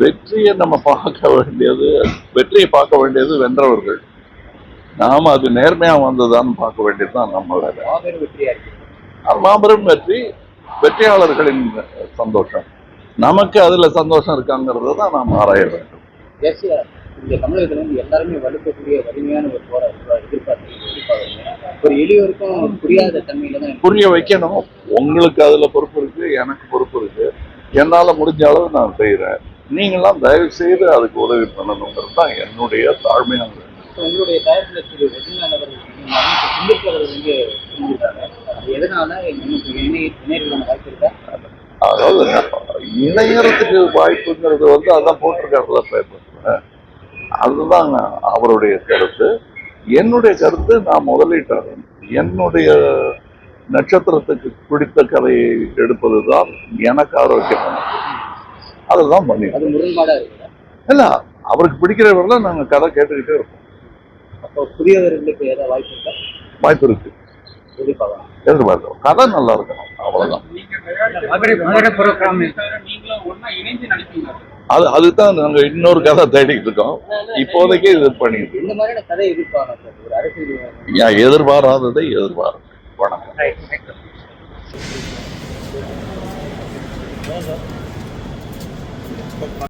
வெற்றியை நம்ம பார்க்க வேண்டியது வெற்றியை பார்க்க வேண்டியது வென்றவர்கள். நாம அது நேர்மையா வந்ததான்னு பார்க்க வேண்டியதுதான் நம்ம வேலை. மாபெரும் வெற்றியா இருக்கு மாபெரும் வெற்றி வெற்றியாளர்களின் சந்தோஷம். நமக்கு அதுல சந்தோஷம் இருக்காங்கிறத தான் நாம் ஆராய வேண்டும். இந்த தமிழகத்துல எல்லாருமே வலுக்கக்கூடிய வலிமையான ஒரு போராட்டம் ஒரு எளியோருக்கும் புரியாத தன்மையில தான் புரிய வைக்கணும். உங்களுக்கு அதுல பொறுப்பு இருக்கு எனக்கு பொறுப்பு இருக்கு. என்னால முடிஞ்ச அளவு நான் செய்யறேன் நீங்களாம் தயவு செய்து அதுக்கு உதவி பண்ணணுங்கிறது தான் என்னுடைய தாழ்மையான உங்களுடைய தயாரிப்பில் திரு ரஜினிகாந்த் அவர்கள் சிந்திக்கு அவர்கள் வந்து அது எதனால? நமக்கு இணை இணையர்களான வாய்ப்பு இருக்கா? அதாவது இணையறதுக்கு வாய்ப்புங்கிறது வந்து அதான் போட்டிருக்காருல பேப்பர்ல அதுதான் அவருடைய கருத்து. என்னுடைய கருத்து நான் முதலீட்டாளர் என்னுடைய நட்சத்திரத்துக்கு பிடித்த கதையை எடுப்பது தான் எனக்கு ஆரோக்கியமானது அதுதான் பண்ணி அது முரண்பாடா இருக்குதா இல்ல அவருக்கு பிடிக்கிறவரெல்லாம் நாங்க கதை கேட்டுக்கிட்டே இருப்போம். அப்போ புதியவர்களுக்கு ஏதாவது வாய்ப்பு இருக்கா? வாய்ப்பு இருக்கு. எதிர்பார்க்கலாம். கதை நல்லா இருக்கணும். அவ்வளவுதான். அது அதுதான் நாங்க இன்னொரு கதை தேடிக்கிட்டு இருக்கோம். இப்போதைக்கு இது பண்ணிட்டு இருக்கோம். எதிர்பாராததை எதிர்பாரும். வணக்கம்.